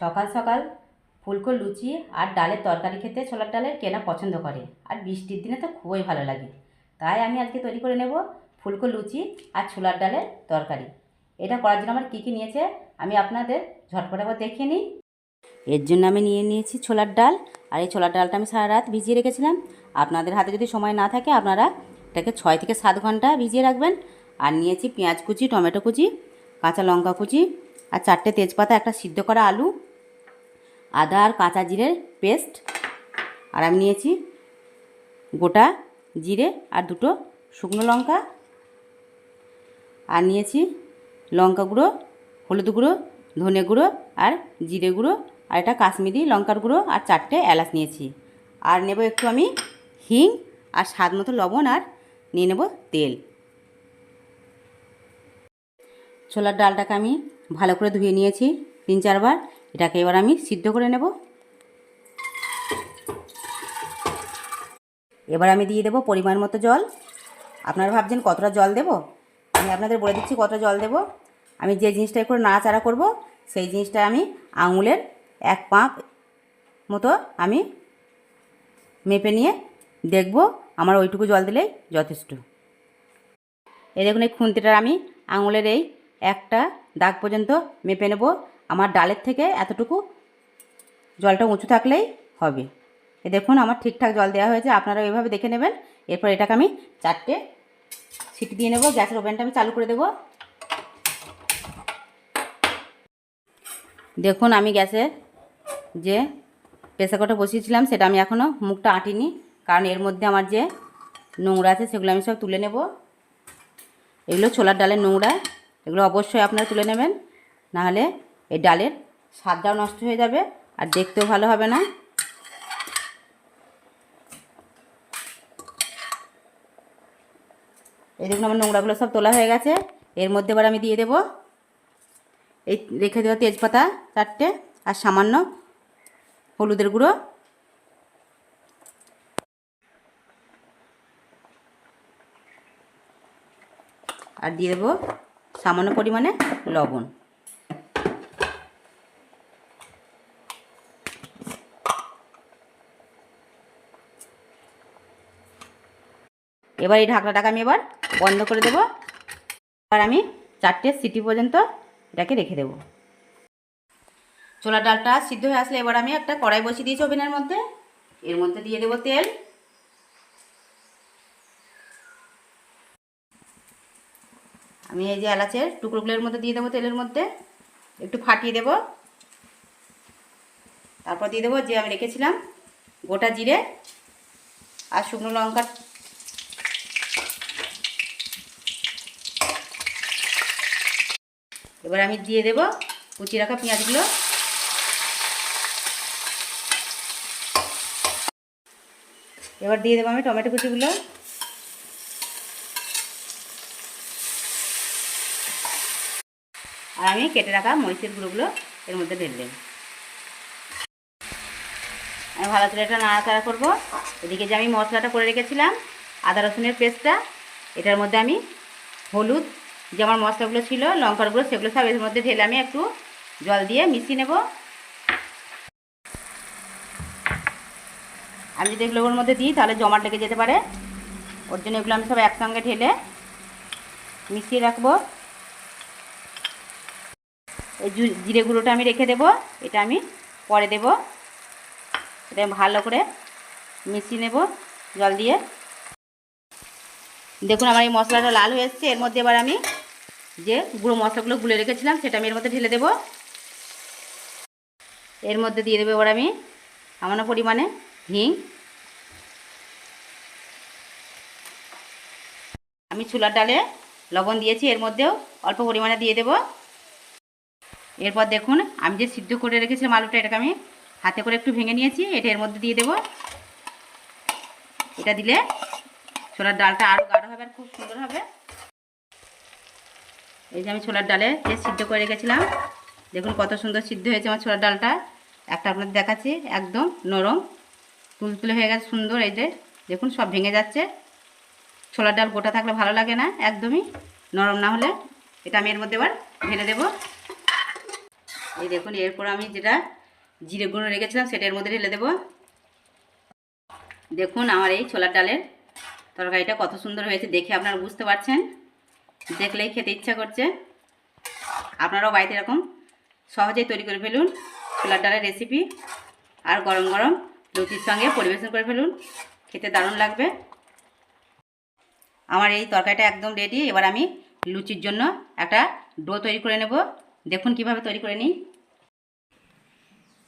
সকাল সকাল ফুলকো লুচি আর ডালের তরকারি খেতে ছোলার ডালের কেনা পছন্দ করে। আর বৃষ্টির দিনে তো খুবই ভালো লাগে। তাই আমি আজকে তৈরি করে নেব ফুলকো লুচি আর ছোলার ডালের তরকারি। এটা করার জন্য আমার কী কী নিয়েছে আমি আপনাদের ঝটপট একবার দেখিয়ে নিই। এর জন্য আমি নিয়ে নিয়েছি ছোলার ডাল। আর এই ছোলার ডালটা আমি সারা রাত ভিজিয়ে রেখেছিলাম। আপনাদের হাতে যদি সময় না থাকে আপনারা এটাকে ছয় থেকে সাত ঘণ্টা ভিজিয়ে রাখবেন। আর নিয়েছি পেঁয়াজ কুচি, টমেটো কুচি, কাঁচা লঙ্কা কুচি আর চারটে তেজপাতা, একটা সিদ্ধ করা আলু আদা আর কাঁচা জিরের পেস্ট। আর আমি নিয়েছি গোটা জিরে আর দুটো শুকনো লঙ্কা। আর নিয়েছি লঙ্কা গুঁড়ো, হলুদ গুঁড়ো, ধনে গুঁড়ো আর জিরে গুঁড়ো। আর এটা কাশ্মীরি লঙ্কার গুঁড়ো আর চারটে এলাচ নিয়েছি। আর নেব একটু আমি হিং আর স্বাদ মতো লবণ আর নিয়ে নেব তেল। ছোলার ডালটাকে আমি ভালো করে ধুয়ে নিয়েছি তিন চারবার। এটাকে এবার আমি সিদ্ধ করে নেব। এবার আমি দিয়ে দেবো পরিমাণ মতো জল। আপনারা ভাবছেন কতটা জল দেব? আমি আপনাদের বলে দিচ্ছি কতটা জল দেব। আমি যে জিনিসটা করে নাড়াচাড়া করব, সেই জিনিসটা আমি আঙুলের এক পাঁপ মতো আমি মেপে নিয়ে দেখব, আমার ওইটুকু জল দিলেই যথেষ্ট। এই দেখুন, এই খুন্তিটার আমি আঙুলের এই একটা দাগ পর্যন্ত মেপে নেব। আমার ডালের থেকে এতটুকু জলটা উঁচু থাকলেই হবে। এ দেখুন, আমার ঠিকঠাক জল দেওয়া হয়েছে। আপনারা এভাবে দেখে নেবেন। এরপর এটাকে আমি চারটে সিটি দিয়ে নেব। গ্যাসের ওভেনটা আমি চালু করে দেব। দেখুন, আমি গ্যাসে যে প্রেসার বসিয়েছিলাম, সেটা আমি এখনও মুখটা আঁটিনি। কারণ এর মধ্যে আমার যে নোংরা আছে, সেগুলো আমি সব তুলে নেব। এগুলো ছোলার ডালের নোংরা, এগুলো অবশ্যই আপনারা তুলে নেবেন। নাহলে এই ডালের স্বাদটাও নষ্ট হয়ে যাবে আর দেখতেও ভালো হবে না। এই দেখুন আমার নোংরাগুলো সব তোলা হয়ে গেছে। এর মধ্যে এবার আমি দিয়ে দেব এই রেখে দেওয়া তেজপাতা চারটে আর সামান্য হলুদের গুঁড়ো। আর দিয়ে দেবো সামান্য পরিমাণে লবণ। এবার এই ঢাকনাটাকে আমি এবার বন্ধ করে দেব। এবার আমি চারটে সিটি পর্যন্ত এটাকে রেখে দেব। ছোলা ডালটা সিদ্ধ হয়ে আসলে এবার আমি একটা কড়াই বসিয়ে দিয়েছি ওভেনের মধ্যে। এর মধ্যে দিয়ে দেবো তেল। আমি এই যে এলাচের টুকরোগুলোর মধ্যে দিয়ে দেবো তেলের মধ্যে। একটু ফাটিয়ে দেব। তারপর দিয়ে দেবো যে আমি রেখেছিলাম গোটা জিরে আর শুকনো লঙ্কা এবার আমি দিয়ে দেব কুচি রাখা পেঁয়াজগুলো। এবার দিয়ে দেবো আমি টমেটো কুচিগুলো। আর আমি কেটে রাখা মরিচের গুঁড়োগুলো এর মধ্যে ঢেললাম আমি ভালো করে এটা নাড়াচাড়া করব। এদিকে যে আমি মশলাটা করে রেখেছিলাম, আদা রসুনের পেস্টটা, এটার মধ্যে আমি হলুদ যে আমার মশলাগুলো ছিল লঙ্কার গুঁড়ো সেগুলো সব এর মধ্যে ঢেলে আমি একটু জল দিয়ে মিশিয়ে নেব। আমি যদি এগুলো ওর মধ্যে দিই, তাহলে জমাট লেগে যেতে পারে। ওর জন্য এগুলো আমি সব একসঙ্গে ঢেলে মিশিয়ে রাখব। এই জিরে গুঁড়োটা আমি রেখে দেব, এটা আমি পরে দেব। এটা ভালো করে মিশিয়ে নেব জল দিয়ে। দেখুন আমার এই মশলাটা লাল হয়ে এসছে, এর মধ্যে এবার আমি যে গুঁড়ো মশলাগুলো গুলে রেখেছিলাম, সেটা আমি এর মধ্যে ঢেলে দেব। এর মধ্যে দিয়ে দেবো এবার আমি সামান্য পরিমাণে হিং। আমি চুলার ডালে লবণ দিয়েছি, এর মধ্যেও অল্প পরিমাণে দিয়ে দেব। এরপর দেখুন, আমি যে সিদ্ধ করে রেখেছিলাম আলুটা, এটাকে আমি হাতে করে একটু ভেঙে নিয়েছি, এটা এর মধ্যে দিয়ে দেব। এটা দিলে ছোলার ডালটা আরও গাঢ় হবে আর খুব সুন্দর হবে। এই যে আমি ছোলার ডালে যে সিদ্ধ করে রেখেছিলাম। দেখুন কত সুন্দর সিদ্ধ হয়েছে আমার ছোলার ডালটা। একটা আপনাদের দেখাচ্ছি, একদম নরম। তুলতুলে হয়ে গেছে সুন্দর এই যে। দেখুন সব ভেঙে যাচ্ছে। ছোলার ডাল গোটা থাকলে ভালো লাগে না, একদমই নরম না হলে। এটা আমি এর মধ্যে এবার ঢেলে দেবো। এই দেখুন, এরপর আমি যেটা জিরে গুঁড়ো রেখেছিলাম, সেটা এর মধ্যে ঢেলে দেবো। দেখুন আমার এই ছোলার ডালের তরকারিটা কত সুন্দর হয়েছে, দেখে আপনারা বুঝতে পারছেন। দেখলেই খেতে ইচ্ছা করছে। আপনারাও বাড়িতে এরকম সহজেই তৈরি করে ফেলুন, ছোলার ডালের রেসিপি আর গরম গরম লুচির সঙ্গে পরিবেশন করে ফেলুন, খেতে দারুণ লাগবে। আমার এই তরকারিটা একদম রেডি এবার আমি লুচির জন্য একটা ডো তৈরি করে নেব। দেখুন কীভাবে তৈরি করে নিই।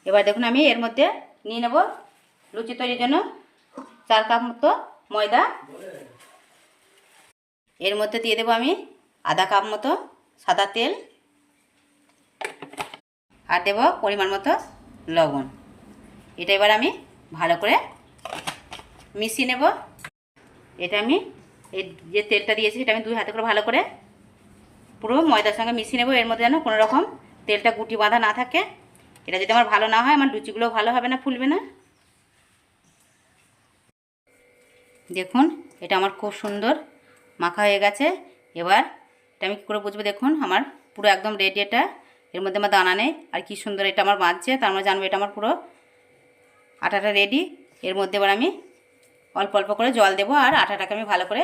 এবার দেখুন আমি এর মধ্যে নিয়ে নেব লুচি তৈরির জন্য চার কাপ মতো ময়দা। এর মধ্যে দিয়ে দেবো আমি আধা কাপ মতো সাদা তেল আর দেবো পরিমাণ মতো লবণ। এটা এবার আমি ভালো করে মিশিয়ে নেব। এটা আমি এই যে তেলটা দিয়েছি সেটা আমি দুই হাতে করে ভালো করে পুরো ময়দার সঙ্গে মিশিয়ে নেব। এর মধ্যে যেন কোনো রকম তেলটা গুটি বাঁধা না থাকে। এটা যদি আমার ভালো না হয়, আমার লুচিগুলো ভালো হবে না, ফুলবে না। দেখুন, এটা আমার খুব সুন্দর মাখা হয়ে গেছে। এবার এটা আমি কী করে বুঝব দেখুন, আমার পুরো একদম রেডি এটা। এর মধ্যে আমার দানা নেই। আর কি সুন্দর এটা আমার বাঁধছে। তার মানে জানব এটা আমার পুরো আটাটা রেডি এর মধ্যে এবার আমি অল্প অল্প করে জল দেবো আর আটাটাকে আমি ভালো করে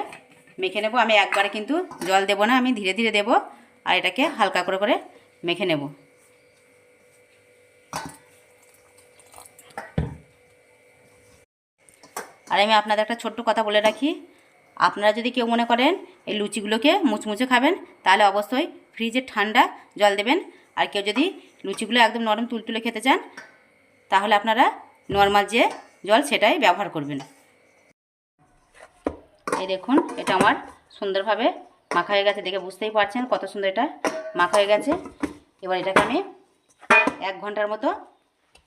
মেখে নেব। আমি একবারে কিন্তু জল দেবো না, আমি ধীরে ধীরে দেবো। আর এটাকে হালকা করে করে মেখে নেব। আর আমি আপনাদের একটা ছোট্ট কথা বলে রাখি। আপনারা যদি কেউ মনে করেন এই লুচিগুলোকে মুচমুচে খাবেন, তাহলে অবশ্যই ফ্রিজে ঠান্ডা জল দেবেন। আর কেউ যদি লুচিগুলো একদম নরম তুলতুলে খেতে চান, তাহলে আপনারা নর্মাল যে জল সেটাই ব্যবহার করবেন। এই দেখুন, এটা আমার সুন্দরভাবে মাখা হয়ে গেছে দেখে বুঝতেই পারছেন কত সুন্দর এটা মাখা হয়ে গেছে। এবার এটাকে আমি এক ঘণ্টার মতো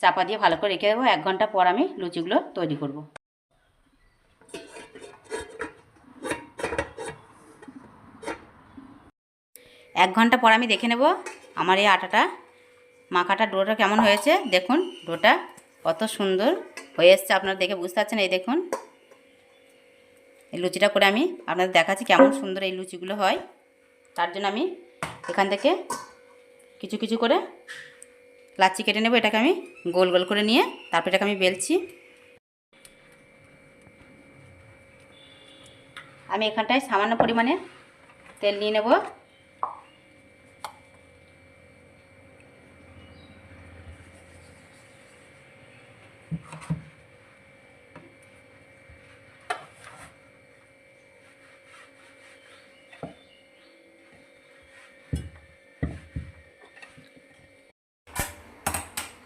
চাপা দিয়ে ভালো করে রেখে দেবো। এক ঘণ্টা পর আমি লুচিগুলো তৈরি করব। এক ঘণ্টা পর আমি দেখে নেব আমার এই আটাটা। মাখাটা ডোটা কেমন হয়েছে? দেখুন, ডোটা কত সুন্দর হয়ে এসছে। আপনারা দেখে বুঝতে পারছেন, এই দেখুন। এই লুচিটা করে আমি আপনাদের দেখাচ্ছি কেমন সুন্দর এই লুচিগুলো হয়। তার জন্য আমি এখান থেকে কিছু কিছু করে লাচ্ছি কেটে নেব। এটাকে আমি গোল গোল করে নিয়ে তারপর এটাকে আমি বেলছি। আমি এখানটায় সামান্য পরিমাণে তেল নিয়ে নেব।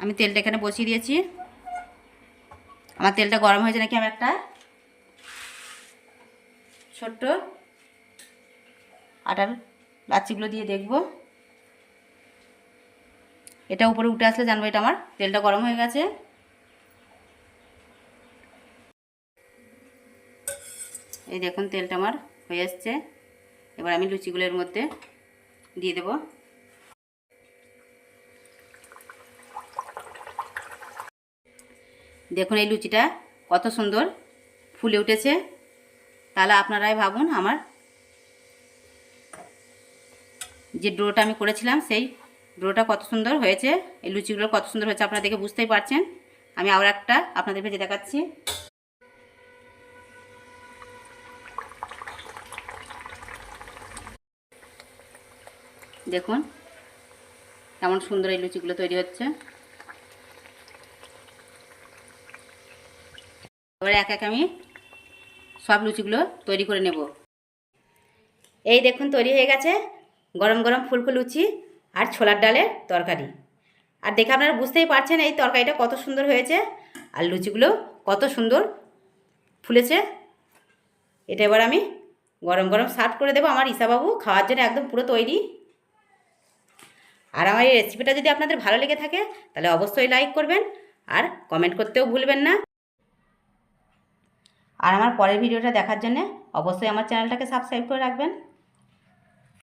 আমি তেলটা এখানে বসিয়ে দিয়েছি। আমার তেলটা গরম হয়েছে নাকি? আমি একটা ছোট্ট আটার লাচ্ছিগুলো দিয়ে দেখব। এটা উপরে উঠে আসলে জানব এটা আমার। তেলটা গরম হয়ে গেছে। এই দেখুন, তেলটা আমার হয়ে আসছে। এবার আমি লুচিগুলোর মধ্যে দিয়ে দেবো। দেখুন এই লুচিটা কত সুন্দর ফুলে উঠেছে। তাহলে আপনারাই ভাবুন আমার যে ডোটা আমি করেছিলাম, সেই ডোটা কত সুন্দর হয়েছে, এই লুচিগুলো কত সুন্দর হয়েছে আপনারা দেখে বুঝতেই পারছেন। আমি আবার একটা আপনাদের ভেজে দেখাচ্ছি। দেখুন কেমন সুন্দর এই লুচিগুলো তৈরি হচ্ছে। এবারে এক এক আমি সব লুচিগুলো তৈরি করে নেব। এই দেখুন, তৈরি হয়ে গেছে গরম গরম ফুলকো লুচি আর ছোলার ডালের তরকারি। আর দেখে আপনারা বুঝতেই পারছেন এই তরকারিটা কত সুন্দর হয়েছে আর লুচিগুলো কত সুন্দর ফুলেছে। এটা এবার আমি গরম গরম সার্ভ করে দেবো আমার ঈশাবাবু, খাওয়ার জন্য একদম পুরো তৈরি। আর আমার এই রেসিপিটা যদি আপনাদের ভালো লেগে থাকে, তাহলে অবশ্যই লাইক করবেন আর কমেন্ট করতেও ভুলবেন না। আর আমার পরের ভিডিওটা দেখার জন্যে অবশ্যই আমার চ্যানেলটাকে সাবস্ক্রাইব করে রাখবেন।